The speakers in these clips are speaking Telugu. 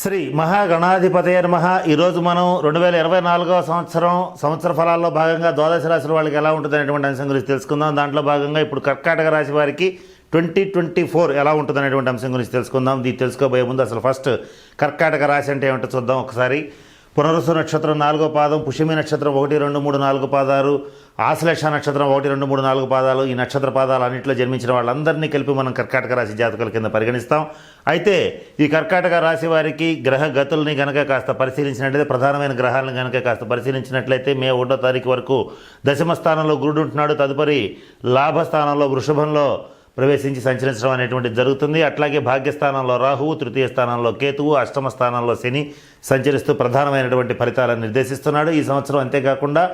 శ్రీ మహాగణాధిపతయ నమ. ఈరోజు మనం రెండు వేల ఇరవై నాలుగవ సంవత్సరం సంవత్సర ఫలాల్లో భాగంగా ద్వాదశ రాశుల వాళ్ళకి ఎలా ఉంటుంది అనేటువంటి అంశం గురించి తెలుసుకుందాం. దాంట్లో భాగంగా ఇప్పుడు కర్కాటక రాశి వారికి ట్వంటీ ట్వంటీ ఫోర్ ఎలా ఉంటుంది అనేటువంటి అంశం గురించి తెలుసుకుందాం. ఇది తెలుసుకోబోయే ముందు అసలు ఫస్ట్ కర్కాటక రాశి అంటే ఏమిటో చూద్దాం ఒకసారి. పునరుసు నక్షత్రం నాలుగో పాదం పుష్యమి నక్షత్రం ఒకటి రెండు మూడు నాలుగు పాదాలు ఆశ్లేష నక్షత్రం ఒకటి రెండు మూడు నాలుగు పాదాలు ఈ నక్షత్ర పాదాలు అన్నింటిలో జన్మించిన వాళ్ళందరినీ కలిపి మనం కర్కాటక రాశి జాతకుల కింద పరిగణిస్తాం. అయితే ఈ కర్కాటక రాశి వారికి గ్రహ గతుల్ని గనక కాస్త పరిశీలించినట్లయితే ప్రధానమైన గ్రహాలను గనక కాస్త పరిశీలించినట్లయితే మే ఒకటో తారీఖు వరకు దశమ స్థానంలో గురుడు ఉంటున్నాడు. తదుపరి లాభస్థానంలో వృషభంలో ప్రవేశించి సంచరించడం అనేటువంటిది జరుగుతుంది. అట్లాగే భాగ్యస్థానంలో రాహువు తృతీయ స్థానంలో కేతువు అష్టమ స్థానంలో శని సంచరిస్తూ ప్రధానమైనటువంటి ఫలితాలను నిర్దేశిస్తున్నాడు. ఈ సంవత్సరం అంతేకాకుండా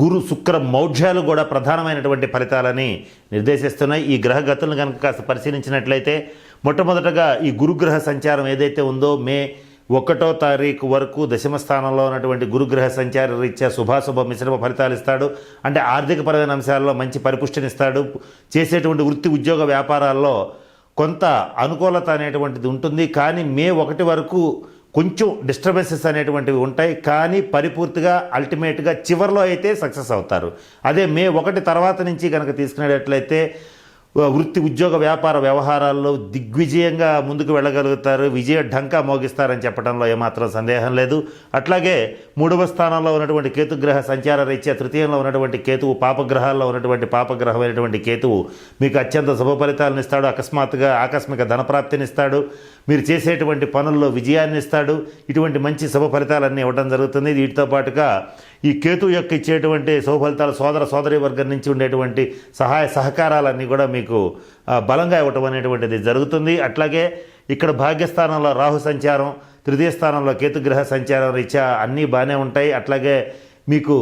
గురు శుక్ర మౌఢ్యాలు కూడా ప్రధానమైనటువంటి ఫలితాలని నిర్దేశిస్తున్నాయి. ఈ గ్రహ గతులను కనుక కాస్త పరిశీలించినట్లయితే మొట్టమొదటగా ఈ గురుగ్రహ సంచారం ఏదైతే ఉందో మే ఒకటో తారీఖు వరకు దశమ స్థానంలో ఉన్నటువంటి గురుగ్రహ సంచార రీత్యా శుభాశుభ మిశ్రమ ఫలితాలు ఇస్తాడు. అంటే ఆర్థికపరమైన అంశాల్లో మంచి పరిపుష్టినిస్తాడు చేసేటువంటి వృత్తి ఉద్యోగ వ్యాపారాల్లో కొంత అనుకూలత అనేటువంటిది ఉంటుంది. కానీ మే ఒకటి వరకు కొంచెం డిస్టర్బెన్సెస్ అనేటువంటివి ఉంటాయి. కానీ పరిపూర్తిగా అల్టిమేట్గా చివరిలో అయితే సక్సెస్ అవుతారు. అదే మే ఒకటి తర్వాత నుంచి కనుక తీసుకునేటట్లయితే వృత్తి ఉద్యోగ వ్యాపార వ్యవహారాల్లో దిగ్విజయంగా ముందుకు వెళ్ళగలుగుతారు. విజయ ఢంకా మోగిస్తారని చెప్పడంలో ఏమాత్రం సందేహం లేదు. అట్లాగే మూడవ స్థానంలో ఉన్నటువంటి కేతుగ్రహ సంచార రీత్యా తృతీయంలో ఉన్నటువంటి కేతువు పాపగ్రహాల్లో ఉన్నటువంటి పాపగ్రహమైనటువంటి కేతువు మీకు అత్యంత శుభ ఫలితాలను ఇస్తాడు. అకస్మాత్తుగా ఆకస్మిక ధనప్రాప్తినిస్తాడు మీరు చేసేటువంటి పనుల్లో విజయాన్ని ఇస్తాడు. ఇటువంటి మంచి శుభ ఫలితాలన్నీ ఇవ్వడం జరుగుతుంది. వీటితో పాటుగా ఈ కేతు యొక్క ఇచ్చేటువంటి శుభ ఫలితాలు సోదర సోదరి వర్గం నుంచి ఉండేటువంటి సహాయ సహకారాలన్నీ కూడా మీకు బలంగా ఇవ్వటం అనేటువంటిది జరుగుతుంది. అట్లాగే ఇక్కడ భాగ్యస్థానంలో రాహు సంచారం తృతీయ స్థానంలో కేతుగ్రహ సంచారం రీత్యా అన్నీ బాగానే ఉంటాయి. అట్లాగే మీకు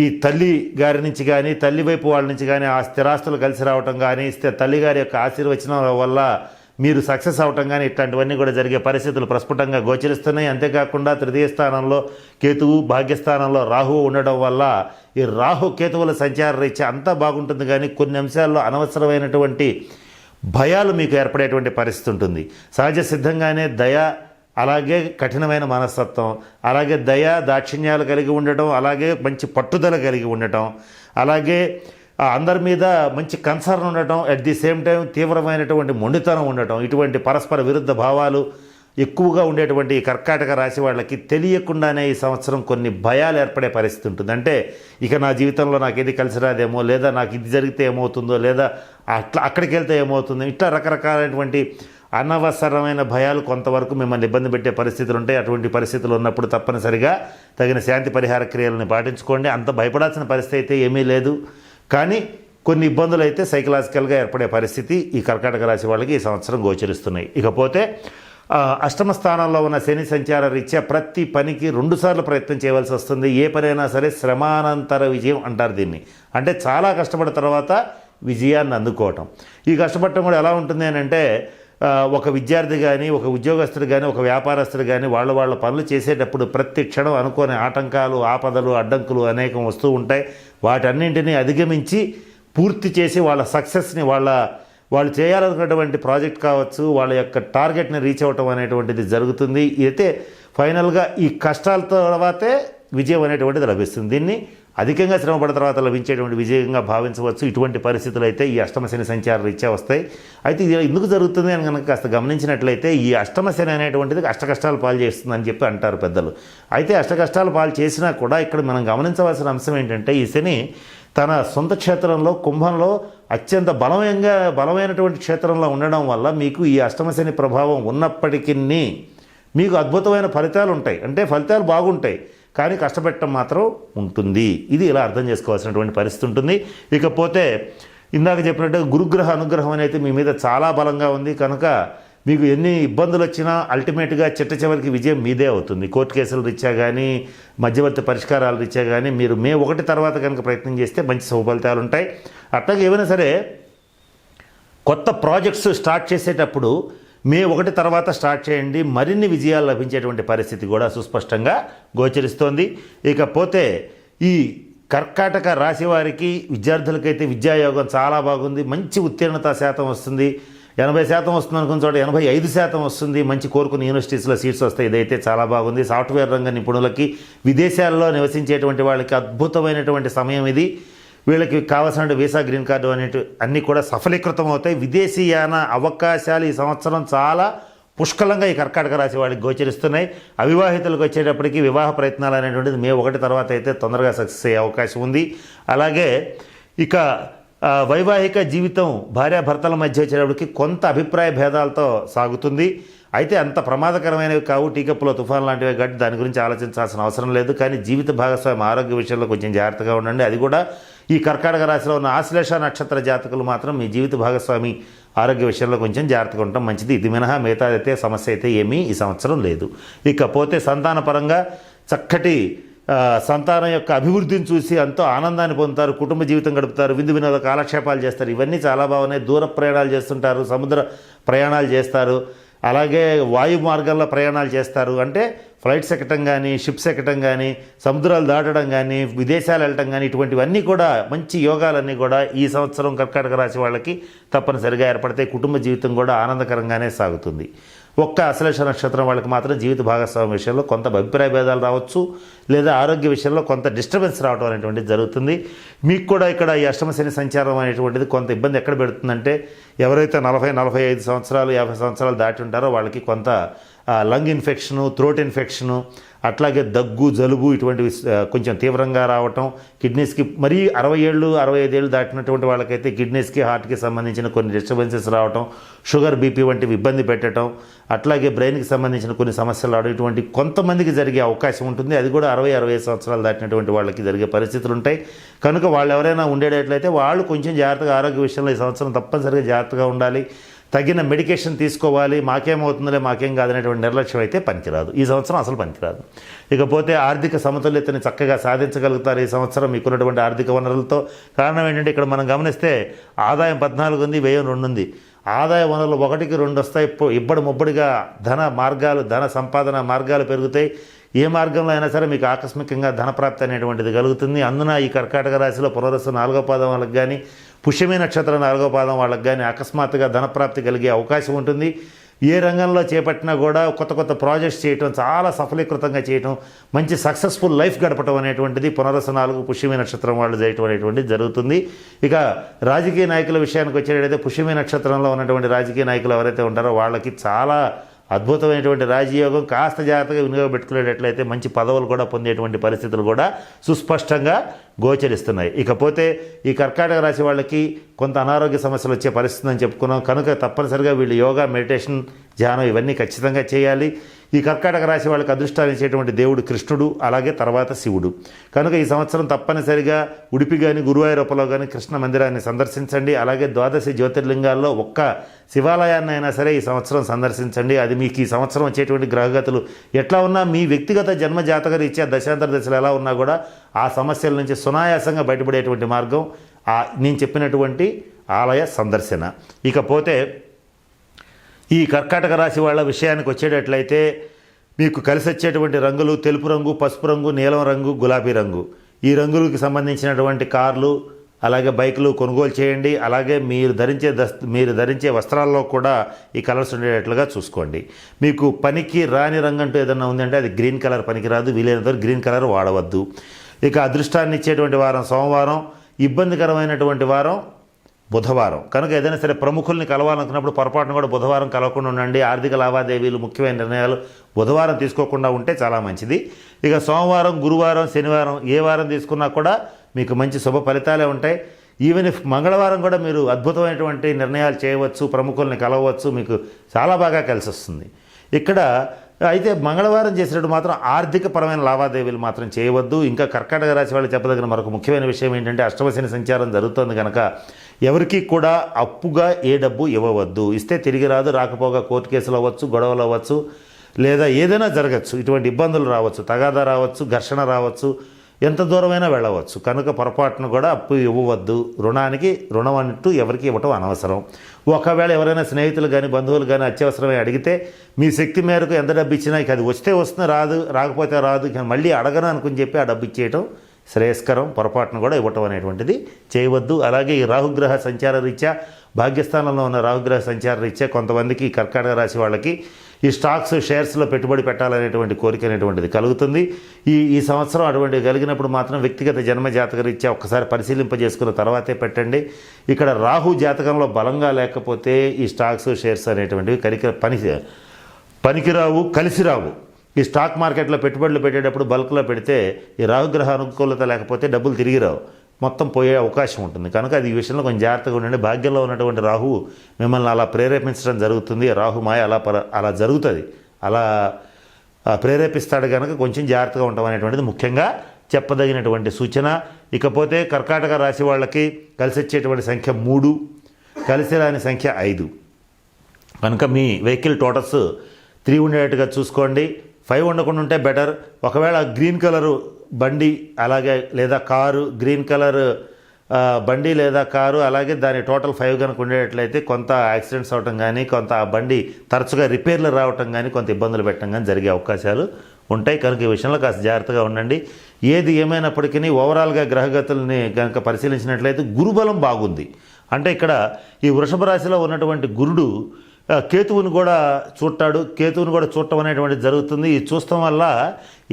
ఈ తల్లి గారి నుంచి కానీ తల్లి వైపు వాళ్ళ నుంచి కానీ ఆ స్థిరాస్తులు కలిసి రావటం కానీ ఇస్తే తల్లి గారి యొక్క ఆశీర్వచనం వల్ల మీరు సక్సెస్ అవటం కానీ ఇట్లాంటివన్నీ కూడా జరిగే పరిస్థితులు ప్రస్ఫుటంగా గోచరిస్తున్నాయి. అంతేకాకుండా తృతీయ స్థానంలో కేతువు భాగ్యస్థానంలో రాహువు ఉండడం వల్ల ఈ రాహు కేతువుల సంచార రీత్యా అంతా బాగుంటుంది కానీ కొన్ని అంశాల్లో అనవసరమైనటువంటి భయాలు మీకు ఏర్పడేటువంటి పరిస్థితి ఉంటుంది. సహజ సిద్ధంగానే దయ అలాగే కఠినమైన మనస్తత్వం అలాగే దయ దాక్షిణ్యాలు కలిగి ఉండటం అలాగే మంచి పట్టుదల కలిగి ఉండటం అలాగే అందరి మీద మంచి కన్సర్న్ ఉండటం అట్ ది సేమ్ టైం తీవ్రమైనటువంటి మొండితనం ఉండటం ఇటువంటి పరస్పర విరుద్ధ భావాలు ఎక్కువగా ఉండేటువంటి ఈ కర్కాటక రాశి వాళ్ళకి తెలియకుండానే ఈ సంవత్సరం కొన్ని భయాలు ఏర్పడే పరిస్థితి ఉంటుంది. అంటే ఇక నా జీవితంలో నాకు ఇది కలిసి రాదేమో లేదా నాకు ఇది జరిగితే ఏమవుతుందో లేదా అట్లా అక్కడికి వెళ్తే ఏమవుతుందో ఇట్లా రకరకాలైనటువంటి అనవసరమైన భయాలు కొంతవరకు మిమ్మల్ని ఇబ్బంది పెట్టే పరిస్థితులు ఉంటాయి. అటువంటి పరిస్థితులు ఉన్నప్పుడు తప్పనిసరిగా తగిన శాంతి పరిహార క్రియలను పాటించుకోండి. అంత భయపడాల్సిన పరిస్థితి అయితే ఏమీ లేదు. కానీ కొన్ని ఇబ్బందులు అయితే సైకలాజికల్గా ఏర్పడే పరిస్థితి ఈ కర్కాటక రాశి వాళ్ళకి ఈ సంవత్సరం గోచరిస్తున్నాయి. ఇకపోతే అష్టమ స్థానంలో ఉన్న శని సంచార రీత్యా ప్రతి పనికి రెండుసార్లు ప్రయత్నం చేయవలసి వస్తుంది. ఏ పనైనా సరే శ్రమానంతర విజయం అంటారు దీన్ని. అంటే చాలా కష్టపడిన తర్వాత విజయాన్ని అందుకోవటం. ఈ కష్టపడటం కూడా ఎలా ఉంటుంది అని అంటే ఒక విద్యార్థి కానీ ఒక ఉద్యోగస్తుడు కానీ ఒక వ్యాపారస్తుడు కానీ వాళ్ళ వాళ్ళ పనులు చేసేటప్పుడు ప్రతి క్షణం అనుకోని ఆటంకాలు ఆపదలు అడ్డంకులు అనేకం వస్తూ ఉంటాయి. వాటన్నింటినీ అధిగమించి పూర్తి చేసి వాళ్ళ సక్సెస్ని వాళ్ళ వాళ్ళు చేయాలనుకున్నటువంటి ప్రాజెక్ట్ కావచ్చు వాళ్ళ యొక్క టార్గెట్ని రీచ్ అవ్వటం అనేటువంటిది జరుగుతుంది. అయితే ఫైనల్గా ఈ కష్టాల తర్వాతే విజయం అనేటువంటిది లభిస్తుంది. దీన్ని అధికంగా శ్రమపడిన తర్వాత లభించేటువంటి విజయంగా భావించవచ్చు. ఇటువంటి పరిస్థితులు అయితే ఈ అష్టమ శని సంచార రీత్యా వస్తాయి. అయితే ఇది ఎందుకు జరుగుతుంది అని కనుక కాస్త గమనించినట్లయితే ఈ అష్టమ శని అనేటువంటిది అష్టకష్టాలు పాలు చేస్తుంది అని చెప్పి అంటారు పెద్దలు. అయితే అష్టకష్టాలు పాలు చేసినా కూడా ఇక్కడ మనం గమనించవలసిన అంశం ఏంటంటే ఈ శని తన సొంత క్షేత్రంలో కుంభంలో అత్యంత బలమయంగా బలమైనటువంటి క్షేత్రంలో ఉండడం వల్ల మీకు ఈ అష్టమ శని ప్రభావం ఉన్నప్పటికీ మీకు అద్భుతమైన ఫలితాలు ఉంటాయి. అంటే ఫలితాలు బాగుంటాయి. కానీ కష్టపెట్టడం మాత్రం ఉంటుంది. ఇది ఇలా అర్థం చేసుకోవాల్సినటువంటి పరిస్థితి ఉంటుంది. ఇకపోతే ఇందాక చెప్పినట్టు గురుగ్రహ అనుగ్రహం అనేది మీ మీద చాలా బలంగా ఉంది. కనుక మీకు ఎన్ని ఇబ్బందులు వచ్చినా అల్టిమేట్గా చిట్ట చివరికి విజయం మీదే అవుతుంది. కోర్టు కేసులు రీత్యా కానీ మధ్యవర్తి పరిష్కారాల రీత్యా కానీ మీరు మే ఒకటి తర్వాత కనుక ప్రయత్నం చేస్తే మంచి సౌఫలితాలు ఉంటాయి. అట్లాగే ఏమైనా సరే కొత్త ప్రాజెక్ట్స్ స్టార్ట్ చేసేటప్పుడు మే ఒకటి తర్వాత స్టార్ట్ చేయండి. మరిన్ని విజయాలు లభించేటువంటి పరిస్థితి కూడా సుస్పష్టంగా గోచరిస్తోంది. ఇకపోతే ఈ కర్కాటక రాశి వారికి విద్యార్థులకైతే విద్యాయోగం చాలా బాగుంది. మంచి ఉత్తీర్ణత శాతం వస్తుంది. ఎనభై శాతం వస్తుంది అనుకున్న చోట ఎనభై ఐదు శాతం వస్తుంది. మంచి కోరుకున్న యూనివర్సిటీస్లో సీట్స్ వస్తాయి ఇదైతే చాలా బాగుంది. సాఫ్ట్వేర్ రంగ నిపుణులకి విదేశాల్లో నివసించేటువంటి వాళ్ళకి అద్భుతమైనటువంటి సమయం ఇది. వీళ్ళకి కావాల్సిన వీసా గ్రీన్ కార్డు అనేటి అన్నీ కూడా సఫలీకృతం అవుతాయి విదేశీయాన అవకాశాలు ఈ సంవత్సరం చాలా పుష్కలంగా ఈ కర్కాటక రాశి వాడికి గోచరిస్తున్నాయి. అవివాహితులకు వచ్చేటప్పటికి వివాహ ప్రయత్నాలు అనేటువంటిది మే ఒకటి తర్వాత అయితే తొందరగా సక్సెస్ అయ్యే అవకాశం ఉంది. అలాగే ఇక వైవాహిక జీవితం భార్యాభర్తల మధ్య వచ్చేటప్పటికి కొంత అభిప్రాయ భేదాలతో సాగుతుంది. అయితే అంత ప్రమాదకరమైనవి కావు టీకప్పులో తుఫాన్ లాంటివి కాబట్టి దాని గురించి ఆలోచించాల్సిన అవసరం లేదు. కానీ జీవిత భాగస్వామి ఆరోగ్య విషయంలో కొంచెం జాగ్రత్తగా ఉండండి. అది కూడా ఈ కర్కాటక రాశిలో ఉన్న ఆశ్లేష నక్షత్ర జాతకులు మాత్రం మీ జీవిత భాగస్వామి ఆరోగ్య విషయంలో కొంచెం జాగ్రత్తగా ఉండటం మంచిది. ఇది మినహా మిగతా అయితే సమస్య అయితే ఏమీ ఈ సంవత్సరం లేదు. ఇకపోతే సంతానపరంగా చక్కటి సంతానం యొక్క అభివృద్ధిని చూసి ఎంతో ఆనందాన్ని పొందుతారు కుటుంబ జీవితం గడుపుతారు విందు వినోద కాలక్షేపాలు చేస్తారు. ఇవన్నీ చాలా బాగున్నాయి. దూర ప్రయాణాలు చేస్తుంటారు సముద్ర ప్రయాణాలు చేస్తారు. అలాగే వాయు మార్గంలో ప్రయాణాలు చేస్తారు. అంటే ఫ్లైట్స్ ఎక్కటం కానీ షిప్స్ ఎక్కటం కానీ సముద్రాలు దాటడం కానీ విదేశాలు వెళ్ళటం కానీ ఇటువంటివన్నీ కూడా మంచి యోగాలన్నీ కూడా ఈ సంవత్సరం కర్కాటక రాశి వాళ్ళకి తప్పనిసరిగా ఏర్పడితే కుటుంబ జీవితం కూడా ఆనందకరంగానే సాగుతుంది. ఒక్క అశ్లేష నక్షత్రం వాళ్ళకి మాత్రం జీవిత భాగస్వామి విషయంలో కొంత అభిప్రాయ భేదాలు రావచ్చు లేదా ఆరోగ్య విషయంలో కొంత డిస్టర్బెన్స్ రావడం అనేటువంటిది జరుగుతుంది. మీకు కూడా ఇక్కడ ఈ అష్టమ శని సంచారం అనేటువంటిది కొంత ఇబ్బంది ఎక్కడ పెడుతుందంటే ఎవరైతే నలభై నలభై ఐదు సంవత్సరాలు యాభై సంవత్సరాలు దాటి ఉంటారో వాళ్ళకి కొంత లంగ్ ఇన్ఫెక్షను థ్రోట్ ఇన్ఫెక్షను అట్లాగే దగ్గు జలుబు ఇటువంటివి కొంచెం తీవ్రంగా రావటం కిడ్నీస్కి మరీ అరవై ఏళ్ళు అరవై ఐదేళ్ళు దాటినటువంటి వాళ్ళకైతే కిడ్నీస్కి హార్ట్కి సంబంధించిన కొన్ని డిస్టర్బెన్సెస్ రావటం షుగర్ బీపీ వంటివి ఇబ్బంది పెట్టడం అట్లాగే బ్రెయిన్కి సంబంధించిన కొన్ని సమస్యలు రావడం ఇటువంటి కొంతమందికి జరిగే అవకాశం ఉంటుంది. అది కూడా అరవై అరవై ఐదు సంవత్సరాలు దాటినటువంటి వాళ్ళకి జరిగే పరిస్థితులు ఉంటాయి. కనుక వాళ్ళు ఎవరైనా ఉండేటట్లయితే వాళ్ళు కొంచెం జాగ్రత్తగా ఆరోగ్య విషయంలో ఈ సంవత్సరం తప్పనిసరిగా జాగ్రత్తగా ఉండాలి. తగిన మెడికేషన్ తీసుకోవాలి మాకేమవుతుందిలే మాకేం కాదనేటువంటి నిర్లక్ష్యం అయితే పనికిరాదు. ఈ సంవత్సరం అసలు పనికిరాదు. ఇకపోతే ఆర్థిక సమతుల్యతని చక్కగా సాధించగలుగుతారు ఈ సంవత్సరం మీకున్నటువంటి ఆర్థిక వనరులతో. కారణం ఏంటంటే ఇక్కడ మనం గమనిస్తే ఆదాయం పద్నాలుగు ఉంది వ్యయం రెండు ఉంది. ఆదాయ వనరులు ఒకటికి రెండు వస్తాయి ఇబ్బడి ముబ్బడిగా ధన మార్గాలు ధన సంపాదన మార్గాలు పెరుగుతాయి. ఏ మార్గంలో అయినా సరే మీకు ఆకస్మికంగా ధనప్రాప్తి అనేటువంటిది కలుగుతుంది. అందున ఈ కర్కాటక రాశిలో పునరస్సు నాలుగో పాదం వాళ్ళకి కానీ పుష్యమి నక్షత్రం నాలుగో పాదం వాళ్ళకి కానీ అకస్మాత్తుగా ధనప్రాప్తి కలిగే అవకాశం ఉంటుంది. ఏ రంగంలో చేపట్టినా కూడా కొత్త కొత్త ప్రాజెక్ట్స్ చేయటం చాలా సఫలీకృతంగా చేయటం మంచి సక్సెస్ఫుల్ లైఫ్ గడపడం అనేటువంటిది పునరస నాలుగు పుష్యమి నక్షత్రం వాళ్ళు చేయటం అనేటువంటిది జరుగుతుంది. ఇక రాజకీయ నాయకుల విషయానికి వచ్చేటైతే పుష్యమి నక్షత్రంలో ఉన్నటువంటి రాజకీయ నాయకులు ఎవరైతే ఉంటారో వాళ్ళకి చాలా అద్భుతమైనటువంటి రాజయోగం కాస్త జాగ్రత్తగా వినియోగపెట్టుకునేటట్లయితే మంచి పదవులు కూడా పొందేటువంటి పరిస్థితులు కూడా సుస్పష్టంగా గోచరిస్తున్నాయి. ఇకపోతే ఈ కర్కాటక రాశి వాళ్ళకి కొంత అనారోగ్య సమస్యలు వచ్చే పరిస్థితి అని చెప్పుకున్నాం. కనుక తప్పనిసరిగా వీళ్ళు యోగా మెడిటేషన్ ధ్యానం ఇవన్నీ ఖచ్చితంగా చేయాలి. ఈ కర్కాటక రాశి వాళ్ళకి అదృష్టాన్ని ఇచ్చేటువంటి దేవుడు కృష్ణుడు అలాగే తర్వాత శివుడు. కనుక ఈ సంవత్సరం తప్పనిసరిగా ఉడిపి కానీ గురువాయూరప్పలో కానీ కృష్ణ మందిరాన్ని సందర్శించండి. అలాగే ద్వాదశి జ్యోతిర్లింగాల్లో ఒక్క శివాలయాన్ని అయినా సరే ఈ సంవత్సరం సందర్శించండి. అది మీకు ఈ సంవత్సరం వచ్చేటువంటి గ్రహగతులు ఎట్లా ఉన్నా మీ వ్యక్తిగత జన్మ జాతక రీత్యా దశాంతర దశలు ఎలా ఉన్నా కూడా ఆ సమస్యల నుంచి సునాయాసంగా బయటపడేటువంటి మార్గం ఆ నేను చెప్పినటువంటి ఆలయ సందర్శన. ఇకపోతే ఈ కర్కాటక రాశి వాళ్ళ విషయానికి వచ్చేటట్లయితే మీకు కలిసి వచ్చేటువంటి రంగులు తెలుపు రంగు పసుపు రంగు నీలం రంగు గులాబీ రంగు. ఈ రంగులకి సంబంధించినటువంటి కార్లు అలాగే బైకులు కొనుగోలు చేయండి. అలాగే మీరు ధరించే దస్ మీరు ధరించే వస్త్రాల్లో కూడా ఈ కలర్స్ ఉండేటట్లుగా చూసుకోండి. మీకు పనికి రాని రంగు అంటూ ఏదన్నా ఉందంటే అది గ్రీన్ కలర్ పనికి రాదు వీలైనంత గ్రీన్ కలర్ వాడవద్దు. ఇక అదృష్టాన్ని ఇచ్చేటువంటి వారం సోమవారం. ఇబ్బందికరమైనటువంటి వారం బుధవారం. కనుక ఏదైనా సరే ప్రముఖుల్ని కలవాలనుకున్నప్పుడు పొరపాటున కూడా బుధవారం కలవకుండా ఉండండి. ఆర్థిక లావాదేవీలు ముఖ్యమైన నిర్ణయాలు బుధవారం తీసుకోకుండా ఉంటే చాలా మంచిది. ఇక సోమవారం గురువారం శనివారం ఏ వారం తీసుకున్నా కూడా మీకు మంచి శుభ ఫలితాలే ఉంటాయి. ఈవెన్ ఇఫ్ మంగళవారం కూడా మీరు అద్భుతమైనటువంటి నిర్ణయాలు చేయవచ్చు ప్రముఖుల్ని కలవచ్చు మీకు చాలా బాగా కలిసి వస్తుంది ఇక్కడ అయితే మంగళవారం చేసినట్టు మాత్రం ఆర్థిక పరమైన లావాదేవీలు మాత్రం చేయవద్దు. ఇంకా కర్కాటక రాశి వాళ్ళు చెప్పదగిన మరొక ముఖ్యమైన విషయం ఏంటంటే అష్టమశని సంచారం జరుగుతుంది కనుక ఎవరికి కూడా అప్పుగా ఏ డబ్బు ఇవ్వవద్దు. ఇస్తే తిరిగి రాదు రాకపోగా కోర్టు కేసులు అవ్వచ్చు గొడవలు అవ్వచ్చు లేదా ఏదైనా జరగచ్చు. ఇటువంటి ఇబ్బందులు రావచ్చు తగాదా రావచ్చు ఘర్షణ రావచ్చు. ఎంత దూరమైనా వెళ్ళవచ్చు. కనుక పొరపాటును కూడా అప్పు ఇవ్వవద్దు. రుణానికి రుణం అంటూ ఎవరికి ఇవ్వటం అనవసరం. ఒకవేళ ఎవరైనా స్నేహితులు కానీ బంధువులు కానీ అత్యవసరమై అడిగితే మీ శక్తి మేరకు ఎంత డబ్బు ఇచ్చినా ఇక అది వస్తే వస్తుంది రాదు రాకపోతే రాదు మళ్ళీ అడగను అనుకుని చెప్పి ఆ డబ్బు ఇచ్చేయటం శ్రేయస్కరం. పొరపాటును కూడా ఇవ్వటం అనేటువంటిది చేయవద్దు. అలాగే ఈ రాహుగ్రహ సంచార రీత్యా భాగ్యస్థానంలో ఉన్న రాహుగ్రహ సంచార రీత్యా కొంతమందికి కర్కాటక రాశి వాళ్ళకి ఈ స్టాక్స్ షేర్స్లో పెట్టుబడి పెట్టాలనేటువంటి కోరిక అనేటువంటిది కలుగుతుంది. ఈ ఈ సంవత్సరం అటువంటి కలిగినప్పుడు మాత్రం వ్యక్తిగత జన్మ జాతక రీత్యా ఒక్కసారి పరిశీలింపజేసుకున్న తర్వాతే పెట్టండి. ఇక్కడ రాహు జాతకంలో బలంగా లేకపోతే ఈ స్టాక్స్ షేర్స్ అనేటువంటివి కరిక పని పనికిరావు కలిసిరావు. ఈ స్టాక్ మార్కెట్లో పెట్టుబడులు పెట్టేటప్పుడు బల్క్లో పెడితే ఈ రాహుగ్రహ అనుకూలత లేకపోతే డబ్బులు తిరిగి రావు. మొత్తం పోయే అవకాశం ఉంటుంది. కనుక అది ఈ విషయంలో కొంచెం జాగ్రత్తగా ఉండండి. భాగ్యంలో ఉన్నటువంటి రాహు మిమ్మల్ని అలా ప్రేరేపించడం జరుగుతుంది. రాహు మాయ అలా పర అలా జరుగుతుంది. అలా ప్రేరేపిస్తాడు కనుక కొంచెం జాగ్రత్తగా ఉంటాం అనేటువంటిది ముఖ్యంగా చెప్పదగినటువంటి సూచన. ఇకపోతే కర్కాటక రాశి వాళ్ళకి కలిసి వచ్చేటువంటి సంఖ్య మూడు కలిసి రాని సంఖ్య ఐదు. కనుక మీ వెహికల్ టోటల్స్ త్రీ ఉండేట్టుగా చూసుకోండి. ఫైవ్ ఉండకుండా ఉంటే బెటర్. ఒకవేళ గ్రీన్ కలరు బండి అలాగే లేదా కారు గ్రీన్ కలర్ బండి లేదా కారు అలాగే దాని టోటల్ ఫైవ్ కనుక ఉండేటట్లయితే కొంత యాక్సిడెంట్స్ అవటం కానీ కొంత ఆ బండి తరచుగా రిపేర్లు రావటం కానీ కొంత ఇబ్బందులు పెట్టడం కానీ జరిగే అవకాశాలు ఉంటాయి. కనుక ఈ విషయంలో కాస్త జాగ్రత్తగా ఉండండి. ఏది ఏమైనప్పటికీ ఓవరాల్గా గ్రహగతుల్ని కనుక పరిశీలించినట్లయితే గురుబలం బాగుంది. అంటే ఇక్కడ ఈ వృషభ రాశిలో ఉన్నటువంటి గురుడు కేతువుని కూడా చూడటాడు కేతువుని కూడా చూడటం అనేటువంటిది జరుగుతుంది. ఈ చూస్తాం వల్ల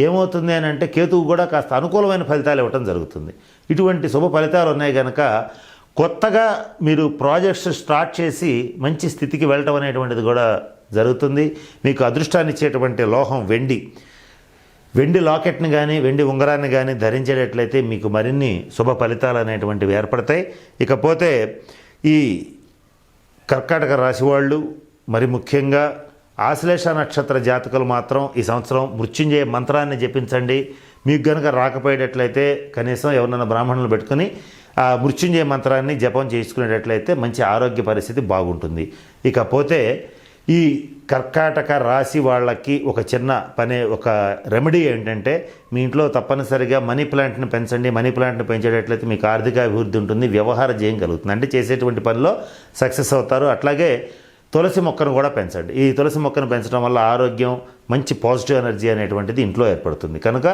ఏమవుతుంది అని అంటే కేతువు కూడా కాస్త అనుకూలమైన ఫలితాలు ఇవ్వటం జరుగుతుంది. ఇటువంటి శుభ ఫలితాలు ఉన్నాయి కనుక కొత్తగా మీరు ప్రాజెక్ట్స్ స్టార్ట్ చేసి మంచి స్థితికి వెళ్ళటం అనేటువంటిది కూడా జరుగుతుంది. మీకు అదృష్టాన్ని ఇచ్చేటువంటి లోహం వెండి. వెండి లాకెట్ని కానీ వెండి ఉంగరాన్ని కానీ ధరించేటట్లయితే మీకు మరిన్ని శుభ ఫలితాలు అనేటువంటివి ఏర్పడతాయి. ఇకపోతే ఈ కర్కాటక రాశి వాళ్ళు మరి ముఖ్యంగా ఆశ్లేష నక్షత్ర జాతకులు మాత్రం ఈ సంవత్సరం మృత్యుంజయ మంత్రాన్ని జపించండి. మీకు గనుక రాకపోయేటట్లయితే కనీసం ఎవరినైనా బ్రాహ్మణులు పెట్టుకుని ఆ మృత్యుంజయ మంత్రాన్ని జపం చేసుకునేటట్లయితే మంచి ఆరోగ్య పరిస్థితి బాగుంటుంది. ఇకపోతే ఈ కర్కాటక రాశి వాళ్ళకి ఒక చిన్న పనే ఒక రెమెడీ ఏంటంటే మీ ఇంట్లో తప్పనిసరిగా మనీ ప్లాంట్ని పెంచండి. మనీ ప్లాంట్ని పెంచేటట్లయితే మీకు ఆర్థిక అభివృద్ధి ఉంటుంది వ్యవహార జయం కలుగుతుంది. అంటే చేసేటువంటి పనిలో సక్సెస్ అవుతారు. అట్లాగే తులసి మొక్కను కూడా పెంచండి. ఈ తులసి మొక్కను పెంచడం వల్ల ఆరోగ్యం మంచి పాజిటివ్ ఎనర్జీ అనేటువంటిది ఇంట్లో ఏర్పడుతుంది. కనుక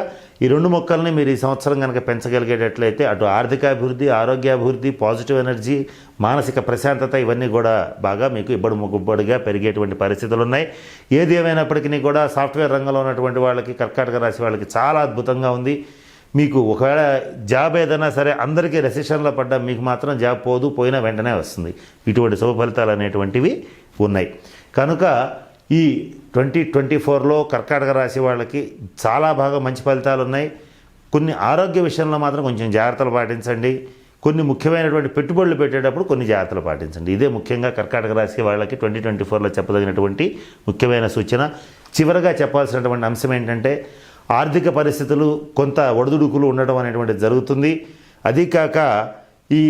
ఈ రెండు మొక్కల్ని మీరు ఈ సంవత్సరం కనుక పెంచగలిగేటట్లయితే అటు ఆర్థిక అభివృద్ధి ఆరోగ్యాభివృద్ధి పాజిటివ్ ఎనర్జీ మానసిక ప్రశాంతత ఇవన్నీ కూడా బాగా మీకు ఇబ్బడి ముగ్గుబ్బడిగా పెరిగేటువంటి పరిస్థితులు ఉన్నాయి ఏది ఏమైనప్పటికీ కూడా సాఫ్ట్వేర్ రంగంలో ఉన్నటువంటి వాళ్ళకి కర్కాటక రాశి వాళ్ళకి చాలా అద్భుతంగా ఉంది. మీకు ఒకవేళ జాబ్ ఏదైనా సరే అందరికీ రెసిషన్లో పడ్డా మీకు మాత్రం జాబ్ పోదు పోయినా వెంటనే వస్తుంది. ఇటువంటి శుభ ఫలితాలు అనేటువంటివి ఉన్నాయి. కనుక ఈ ట్వంటీ ట్వంటీ ఫోర్లో కర్కాటక రాశి వాళ్ళకి చాలా బాగా మంచి ఫలితాలు ఉన్నాయి. కొన్ని ఆరోగ్య విషయంలో మాత్రం కొంచెం జాగ్రత్తలు పాటించండి. కొన్ని ముఖ్యమైనటువంటి పెట్టుబడులు పెట్టేటప్పుడు కొన్ని జాగ్రత్తలు పాటించండి. ఇదే ముఖ్యంగా కర్కాటక రాశి వాళ్ళకి ట్వంటీ ట్వంటీ ఫోర్లో చెప్పదగినటువంటి ముఖ్యమైన సూచన. చివరగా చెప్పాల్సినటువంటి అంశం ఏంటంటే ఆర్థిక పరిస్థితులు కొంత ఒడిదుడుకులు ఉండడం అనేటువంటిది జరుగుతుంది. అది కాక ఈ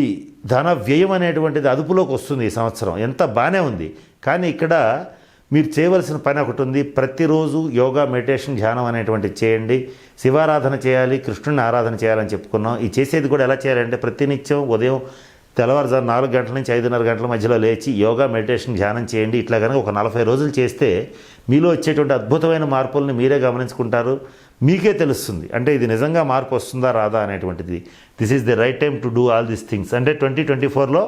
ధన వ్యయం అనేటువంటిది అదుపులోకి వస్తుంది ఈ సంవత్సరం. ఎంత బాగానే ఉంది. కానీ ఇక్కడ మీరు చేయవలసిన పని ఒకటి ఉంది. ప్రతిరోజు యోగా మెడిటేషన్ ధ్యానం అనేటువంటిది చేయండి. శివారాధన చేయాలి కృష్ణుని ఆరాధన చేయాలని చెప్పుకున్నాం. ఈ చేసేది కూడా ఎలా చేయాలంటే ప్రతినిత్యం ఉదయం తెల్లవారుజాము నాలుగు గంటల నుంచి ఐదున్నర గంటల మధ్యలో లేచి యోగా మెడిటేషన్ ధ్యానం చేయండి. ఇట్లా కనుక ఒక నలభై రోజులు చేస్తే మీలో వచ్చేటువంటి అద్భుతమైన మార్పుల్ని మీరే గమనించుకుంటారు. మీకే తెలుస్తుంది. అంటే ఇది నిజంగా మార్పు వస్తుందా రాదా అనేటువంటిది. This is the right time to do all these things అంటే ట్వంటీ ట్వంటీ ఫోర్లో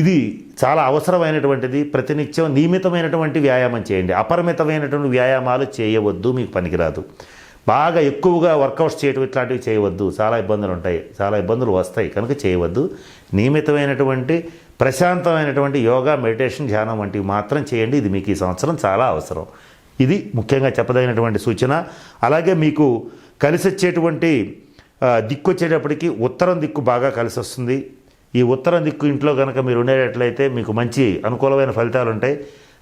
ఇది చాలా అవసరమైనటువంటిది. ప్రతినిత్యం నియమితమైనటువంటి వ్యాయామం చేయండి. అపరిమితమైనటువంటి వ్యాయామాలు చేయవద్దు మీకు పనికిరాదు. బాగా ఎక్కువగా వర్కౌట్స్ చేయడం ఇట్లాంటివి చేయవద్దు. చాలా ఇబ్బందులు ఉంటాయి. చాలా ఇబ్బందులు వస్తాయి. కనుక చేయవద్దు. నియమితమైనటువంటి ప్రశాంతమైనటువంటి యోగా మెడిటేషన్ ధ్యానం వంటివి మాత్రం చేయండి. ఇది మీకు ఈ సంవత్సరం చాలా అవసరం. ఇది ముఖ్యంగా చెప్పదగినటువంటి సూచన. అలాగే మీకు కలిసి వచ్చేటువంటి దిక్కు వచ్చేటప్పటికి ఉత్తరం దిక్కు బాగా కలిసి వస్తుంది ఈ ఉత్తరం దిక్కు ఇంట్లో కనుక మీరు ఉండేటట్లయితే మీకు మంచి అనుకూలమైన ఫలితాలు ఉంటాయి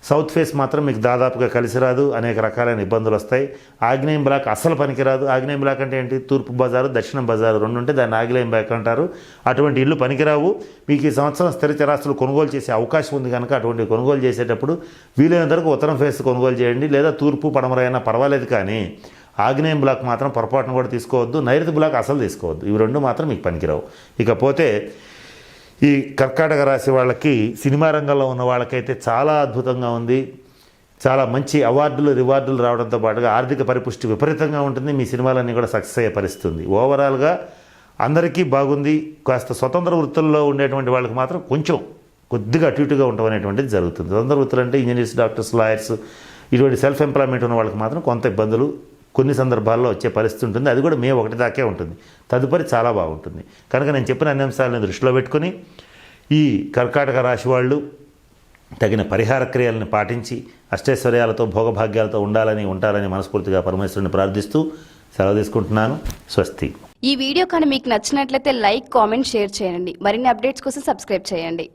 సౌత్ ఫేస్ మాత్రం మీకు దాదాపుగా కలిసి రాదు అనేక రకాలైన ఇబ్బందులు వస్తాయి. ఆగ్నేయం బ్లాక్ అస్సలు పనికిరాదు. ఆగ్నేయం బ్లాక్ అంటే ఏంటి? తూర్పు బజారు దక్షిణం బజారు రెండు ఉంటే దాన్ని ఆగ్నేయం బ్లాక్ అంటారు. అటువంటి ఇల్లు పనికిరావు. మీకు ఈ సంవత్సరం స్థిర చరాస్తులు కొనుగోలు చేసే అవకాశం ఉంది కనుక అటువంటి కొనుగోలు చేసేటప్పుడు వీలైనంతవరకు ఉత్తరం ఫేస్ కొనుగోలు చేయండి. లేదా తూర్పు పడమరైనా పర్వాలేదు కానీ ఆగ్నేయం బ్లాక్ మాత్రం పొరపాటును కూడా తీసుకోవద్దు. నైరుతి బ్లాక్ అసలు తీసుకోవద్దు. ఇవి రెండు మాత్రం మీకు పనికిరావు. ఇకపోతే ఈ కర్కాటక రాశి వాళ్ళకి సినిమా రంగంలో ఉన్న వాళ్ళకైతే చాలా అద్భుతంగా ఉంది. చాలా మంచి అవార్డులు రివార్డులు రావడంతో పాటుగా ఆర్థిక పరిపుష్టి విపరీతంగా ఉంటుంది. మీ సినిమాలన్నీ కూడా సక్సెస్ అయ్యే పరిస్థితుంది. ఓవరాల్గా అందరికీ బాగుంది. కాస్త స్వతంత్ర వృత్తుల్లో ఉండేటువంటి వాళ్ళకి మాత్రం కొంచెం కొద్దిగా అటు ఇటుగా ఉండటం అనేటువంటిది జరుగుతుంది. స్వతంత్ర వృత్తులు అంటే ఇంజనీర్స్ డాక్టర్స్ లాయర్స్ ఇటువంటి సెల్ఫ్ ఎంప్లాయ్మెంట్ ఉన్న వాళ్ళకి మాత్రం కొంత ఇబ్బందులు కొన్ని సందర్భాల్లో వచ్చే పరిస్థితి ఉంటుంది. అది కూడా మే ఒకటి దాకే ఉంటుంది. తదుపరి చాలా బాగుంటుంది. కనుక నేను చెప్పిన అన్ని అంశాలను దృష్టిలో పెట్టుకొని ఈ కర్కాటక రాశి వాళ్ళు తగిన పరిహార క్రియలను పాటించి అష్టైశ్వర్యాలతో భోగభాగ్యాలతో ఉండాలని ఉంటారని మనస్ఫూర్తిగా పరమేశ్వరుని ప్రార్థిస్తూ సెలవు తీసుకుంటున్నాను. స్వస్తి. ఈ వీడియో కానీ మీకు నచ్చినట్లయితే లైక్ కామెంట్ షేర్ చేయండి. మరిన్ని అప్డేట్స్ కోసం సబ్స్క్రైబ్ చేయండి.